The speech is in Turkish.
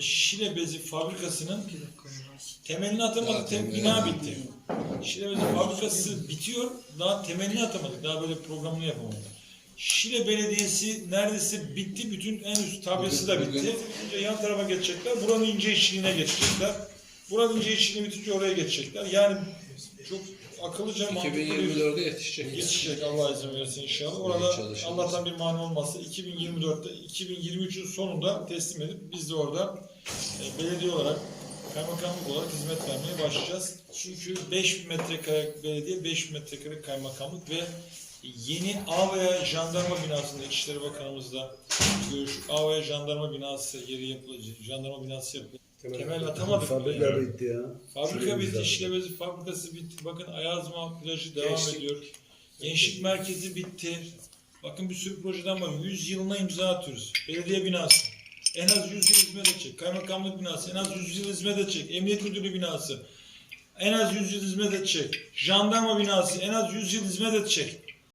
Şile Bezi Fabrikası'nın temelini atamadık, tem, bina bitti. Şile Bezi Fabrikası bitiyor, daha temelini atamadık, daha böyle programını yapamadık. Şile Belediyesi neredeyse bitti, bütün en üst tablesi de bitti. Önce yan tarafa geçecekler, buranın ince işçiliğine geçecekler. Buranın ince işçiliği bitince oraya geçecekler. Yani çok akıllıca mantıklı bir 2024'de yetişecek. Yetişecek Allah izin verirse inşallah. Orada. Allah'tan bir mani olmazsa 2024'te 2023'ün sonunda teslim edip biz de orada e, belediye olarak kaymakamlık olarak hizmet vermeye başlayacağız. Çünkü 5000 metrekare belediye, 5000 metrekare kaymakamlık ve yeni A veya jandarma binasında İçişleri Bakanımızla görüştük. A veya jandarma binası yeri yapılacak. Jandarma binası yapılacak. Temel atamadık Fabrika ya? bitti ya. Fabrika bitti, işlevezi fabrikası bitti. Bakın Ayazma plajı devam Gençlik. ediyor. Gençlik merkezi bitti. Bakın bir sürü projeden var. 100 yılına imza atıyoruz. Belediye binası. En az 100 yıl hizmet edecek. Kaymakamlık binası en az 100 yıl hizmet edecek. Emniyet müdürlüğü binası en az 100 yıl hizmet edecek. Jandarma binası en az 100 yıl hizmet edecek.